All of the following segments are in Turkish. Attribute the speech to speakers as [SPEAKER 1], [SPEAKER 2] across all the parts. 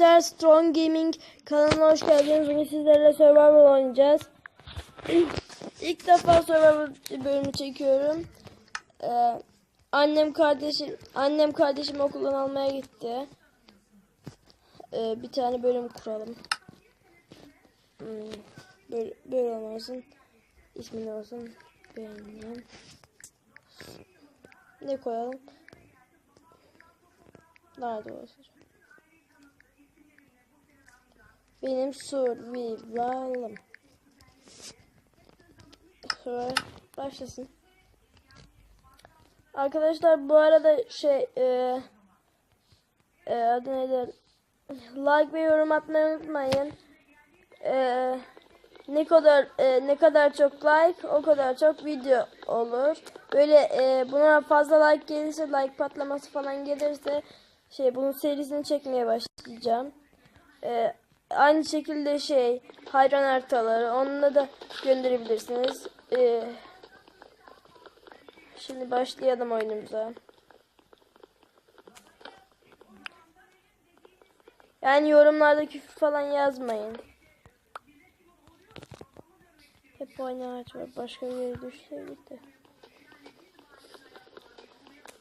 [SPEAKER 1] arkadaşlar Strong Gaming kanalına hoş geldiniz. Bugün sizlerle Survival oynayacağız. İlk defa Survival bölümü çekiyorum. Ee, annem kardeşim annem kardeşim okuldan almaya gitti. Ee, bir tane bölüm kuralım. Hmm, böyle, böyle olmasın. İsmi ne olsun? Beğendim. Ne koyalım? Nerede olsun? Benim survival'ım. Başlasın. Arkadaşlar bu arada şey e, e, adı neydi? Like ve yorum atmayı unutmayın. E, ne kadar e, ne kadar çok like o kadar çok video olur. Böyle e, buna fazla like gelirse like patlaması falan gelirse şey bunun serisini çekmeye başlayacağım. E, aynı şekilde şey hayran haritaları onunla da gönderebilirsiniz. E, şimdi başlayalım oyunumuza. Yani yorumlarda küfür falan yazmayın. Hep aynı ağaç var. Başka bir yere düşseydik de.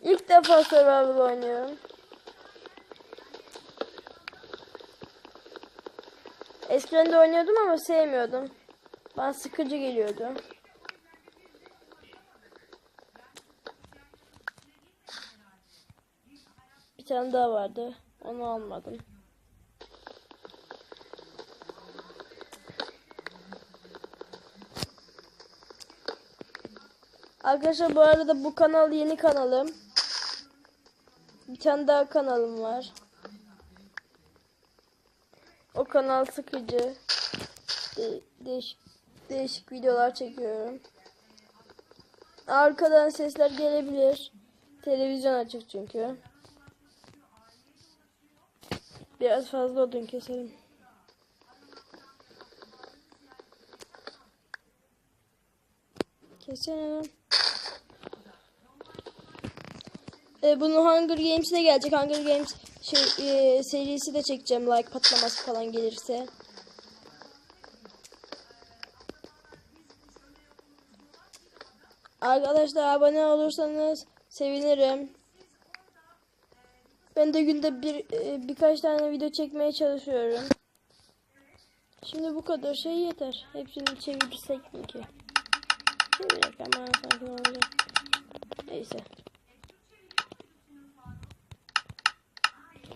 [SPEAKER 1] İlk defa survival oynuyorum. Eskiden de oynuyordum ama sevmiyordum. Bana sıkıcı geliyordu. Bir tane daha vardı. Onu almadım. Arkadaşlar bu arada bu kanal yeni kanalım. Bir tane daha kanalım var. Kanal sıkıcı. De değişik, değişik videolar çekiyorum. Arkadan sesler gelebilir. Televizyon açık çünkü. Biraz fazla odun keselim. Keselim. E, bunu Hunger Games'e gelecek. Hunger Games şey e, serisi de çekeceğim like patlaması falan gelirse. Arkadaşlar abone olursanız sevinirim. Ben de günde bir e, birkaç tane video çekmeye çalışıyorum. Şimdi bu kadar şey yeter. Hepsini çevirirsek mi ki? Neyse.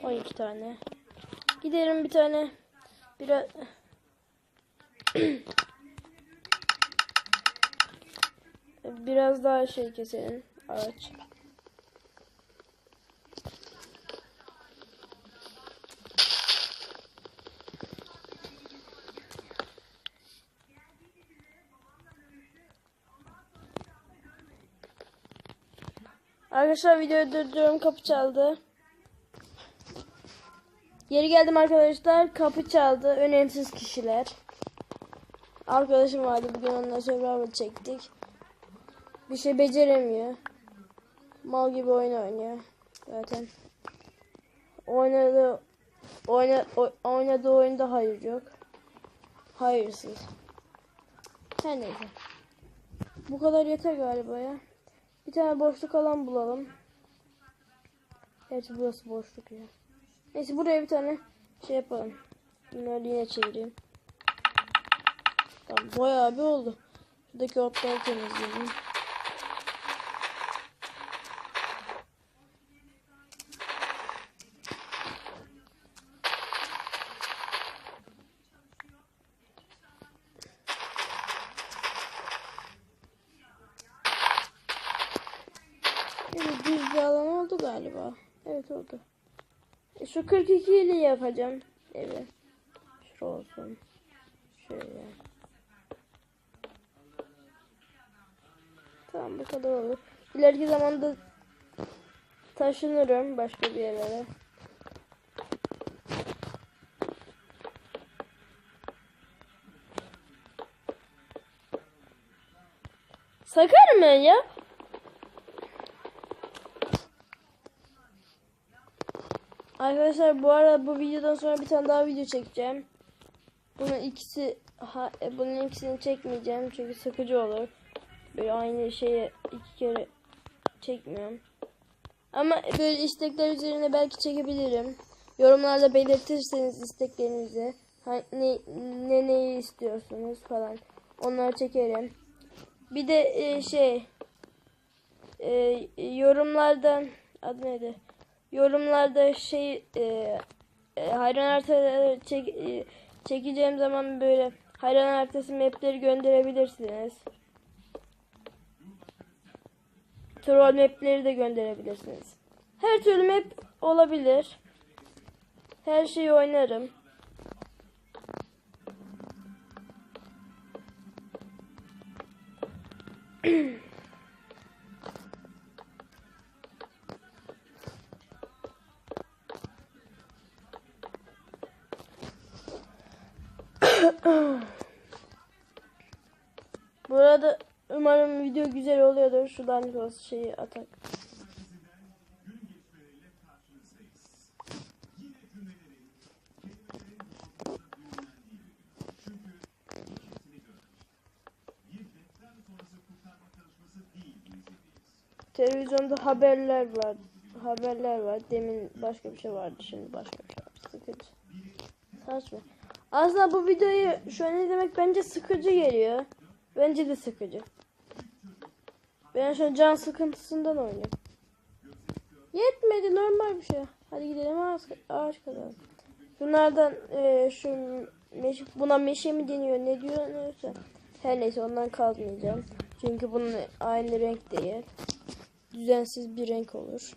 [SPEAKER 1] 12 tane. Giderim bir tane. Biraz biraz daha şey keselim ağaç. Arkadaşlar videoyu durduruyorum kapı çaldı. Geri geldim arkadaşlar. Kapı çaldı. Önemsiz kişiler. Arkadaşım vardı. Bugün onunla survival çektik. Bir şey beceremiyor. Mal gibi oyun oynuyor. Zaten. Oynadı oyna, oynadığı oyunda hayır yok. Hayırsız. Her neyse. Bu kadar yeter galiba ya. Bir tane boşluk alan bulalım. Gerçi burası boşluk ya. Neyse buraya bir tane şey yapalım. Bunları yine çevireyim. Tamam bayağı bir oldu. Şuradaki otları temizleyelim. Evet, düz bir alan oldu galiba. Evet oldu. Şu 42 ile yapacağım. Evet. Şurası olsun. Şöyle. Tamam bu kadar olur. İleriki zamanda taşınırım başka bir yerlere. Sakar mı ya? Arkadaşlar bu arada bu videodan sonra bir tane daha video çekeceğim. Bunun ikisi ha, e, bunun ikisini çekmeyeceğim çünkü sıkıcı olur. Böyle aynı şeyi iki kere çekmiyorum. Ama böyle istekler üzerine belki çekebilirim. Yorumlarda belirtirseniz isteklerinizi. Ne, ne neyi istiyorsunuz falan. Onları çekerim. Bir de e, şey e, yorumlardan adı neydi? Yorumlarda şey e, e, hayran haritaları çek, e, çekeceğim zaman böyle hayran haritası mapleri gönderebilirsiniz. Troll mapleri de gönderebilirsiniz. Her türlü map olabilir. Her şeyi oynarım. video güzel oluyordur. Şu lanet şeyi atak. Televizyonda haberler var. Haberler var. Demin başka bir şey vardı. Şimdi başka bir şey var. Sıkıcı. Saçma. Aslında bu videoyu an izlemek bence sıkıcı geliyor. Bence de sıkıcı. Ben şu an can sıkıntısından oynuyorum. Yetmedi normal bir şey. Hadi gidelim ağaç, ağaç kazalım. Bunlardan e, şu meş, buna meşe mi deniyor ne diyor neyse. Her neyse ondan kazmayacağım. Çünkü bunun aynı renk değil. Düzensiz bir renk olur.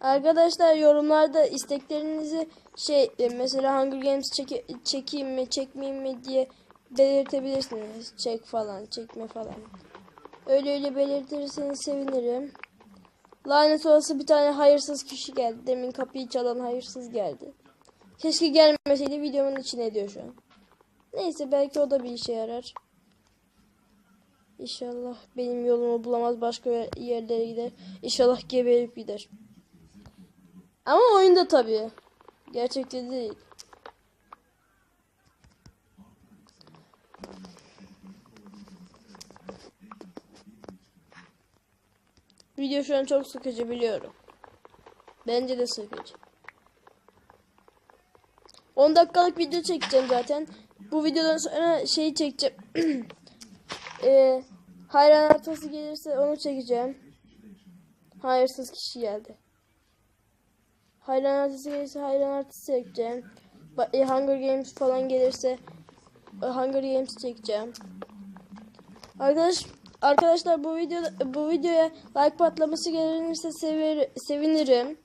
[SPEAKER 1] Arkadaşlar yorumlarda isteklerinizi şey e, mesela Hunger Games çeke, çekeyim mi çekmeyeyim mi diye belirtebilirsiniz. Çek falan çekme falan. Öyle öyle belirtirseniz sevinirim. Lanet olası bir tane hayırsız kişi geldi. Demin kapıyı çalan hayırsız geldi. Keşke gelmeseydi videomun içine diyor şu an. Neyse belki o da bir işe yarar. İnşallah benim yolumu bulamaz başka yerlere gider. İnşallah geberip gider. Ama oyunda tabii. Gerçekte değil. Video şu an çok sıkıcı biliyorum. Bence de sıkıcı. 10 dakikalık video çekeceğim zaten. Bu videodan sonra şeyi çekeceğim. ee, hayran haritası gelirse onu çekeceğim. Hayırsız kişi geldi. Hayran haritası gelirse hayran haritası çekeceğim. E, Hunger Games falan gelirse e, Hunger Games çekeceğim. Arkadaş arkadaşlar bu video bu videoya like patlaması gelirse sever, sevinirim.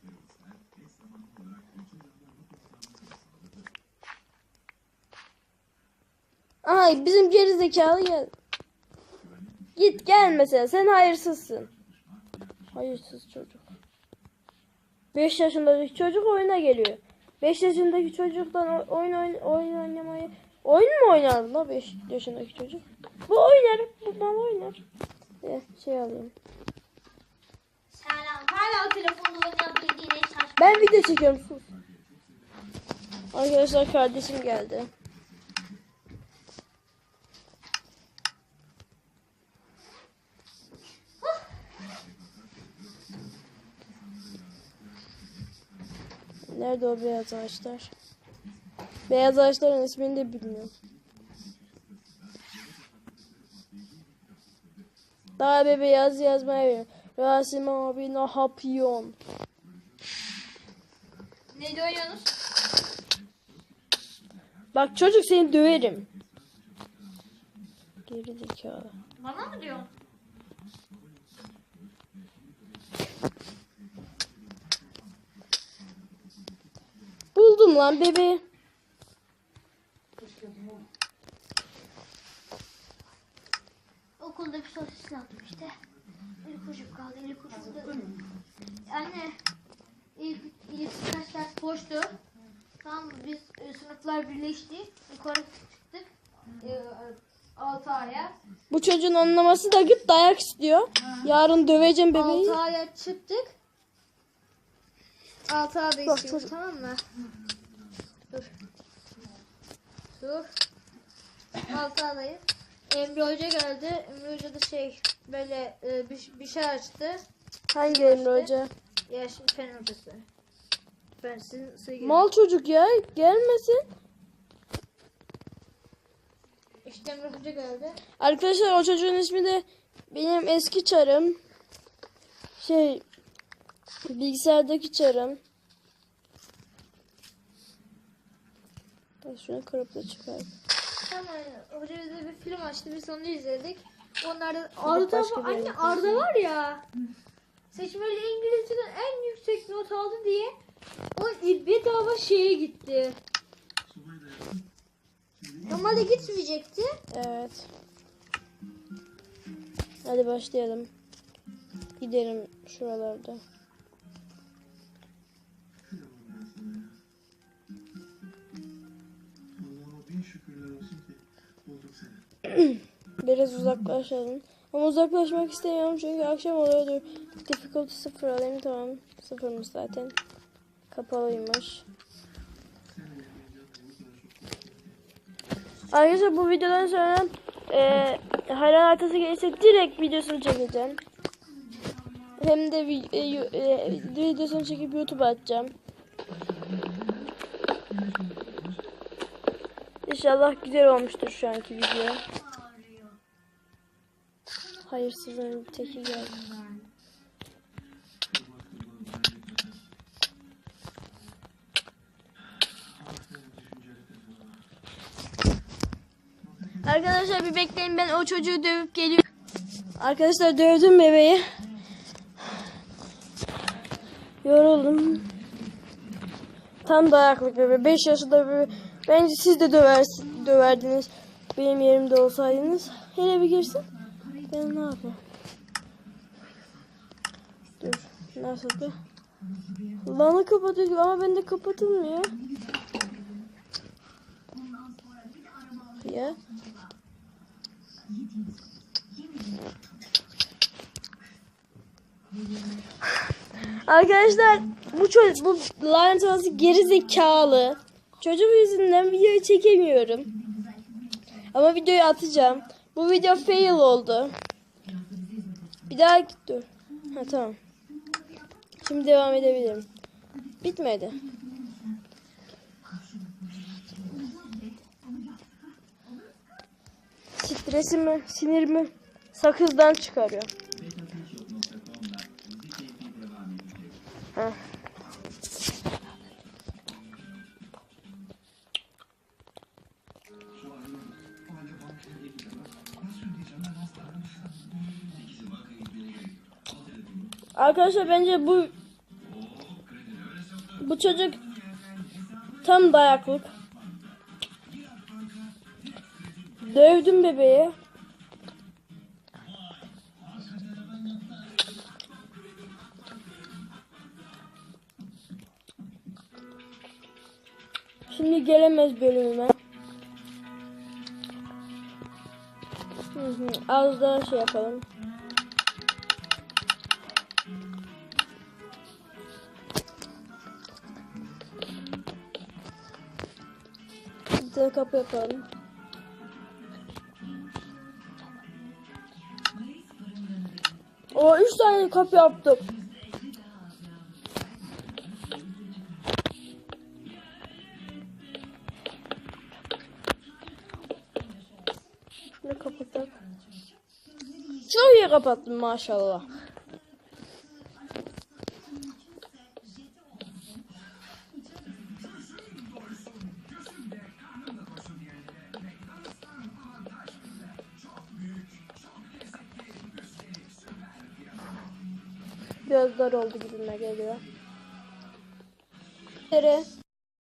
[SPEAKER 1] Ay bizim geri zekalı gel. Git gel mesela sen hayırsızsın. Hayırsız çocuk. 5 yaşındaki çocuk oyuna geliyor. 5 yaşındaki çocuktan oyun oyun oyun oynamayı oyun mu oynar la 5 yaşındaki çocuk? Bu oynar, bu mal oynar. Eh, şey alayım.
[SPEAKER 2] Selam. Hala o telefonda oynayabildiğine şaşırdım.
[SPEAKER 1] Ben video çekiyorum sus. Arkadaşlar kardeşim geldi. Nerede o beyaz ağaçlar? Beyaz ağaçların ismini de bilmiyorum. Daha be beyaz yazmaya veriyor. Rasim abi ne yapıyorsun?
[SPEAKER 2] Neydi oynuyorsunuz?
[SPEAKER 1] Bak çocuk seni döverim. Geri zekalı.
[SPEAKER 2] Bana mı diyorsun?
[SPEAKER 1] Buldum lan bebeği.
[SPEAKER 2] Okulda bir sosis aldım işte. İlk ucum kaldı. İlk ucum da... Anne. İlk, ilk birkaç ders boştu. Mı? Biz e, sınıflar birleşti. Yukarı çıktık. E, 6 aya.
[SPEAKER 1] Bu çocuğun anlaması da git dayak istiyor. Yarın döveceğim bebeği.
[SPEAKER 2] 6 aya çıktık. 6 aya
[SPEAKER 1] çocuk.
[SPEAKER 2] tamam mı? Dur. Dur. 6 adayız. Emre Hoca geldi. Emre Hoca da şey böyle e, bir, bir şey açtı.
[SPEAKER 1] Hangi Emre Hoca?
[SPEAKER 2] Ya şimdi fen hocası. Ben sizin sayı
[SPEAKER 1] Mal çocuk ya gelmesin.
[SPEAKER 2] İşte Emre Hoca geldi.
[SPEAKER 1] Arkadaşlar o çocuğun ismi de benim eski çarım. Şey bilgisayardaki çarım. Ben şunu kırıp da çıkar.
[SPEAKER 2] Tamam hoca bize bir film açtı biz onu izledik. Onlarda Arda
[SPEAKER 1] başka bir
[SPEAKER 2] anne
[SPEAKER 1] yere
[SPEAKER 2] Arda var ya. Seçmeli İngilizceden en yüksek not aldı diye o bedava şeye gitti. Normalde gitmeyecekti.
[SPEAKER 1] Evet. Hadi başlayalım. Gidelim şuralarda. Biraz uzaklaşalım. Ama uzaklaşmak istemiyorum çünkü akşam oluyordur. Difficulty sıfır alayım tamam. Sıfırmış zaten. Kapalıymış. Arkadaşlar bu videodan sonra e, hayran haritası gelirse direkt videosunu çekeceğim. Hem de vi- e, e, videosunu çekip YouTube'a atacağım. İnşallah güzel olmuştur şu anki video. Hayırsızın teki geldi. Arkadaşlar bir bekleyin ben o çocuğu dövüp geliyorum. Arkadaşlar dövdüm bebeği. Yoruldum. Tam dayaklık bebe. 5 yaşında bebe. Bence siz de döver, döverdiniz. Benim yerimde olsaydınız. Hele bir girsin. Ben ne yapayım? Dur. Nasıldı? Lanı kapatıyor ama bende kapatılmıyor. Ya. Arkadaşlar bu çocuk bu lanet olası geri zekalı. Çocuk yüzünden videoyu çekemiyorum. Ama videoyu atacağım. Bu video fail oldu. Bir daha dur. Ha tamam. Şimdi devam edebilirim. Bitmedi. Stresimi, sinirimi sakızdan çıkarıyor. Arkadaşlar bence bu bu çocuk tam dayaklık. Dövdüm bebeği. Şimdi gelemez bölümüme. Hı az daha şey yapalım. Tane kapı yapalım. O üç tane kapı yaptık. Şunu kapatalım. Çok iyi kapattım maşallah. Dar oldu gibime geliyor. Yere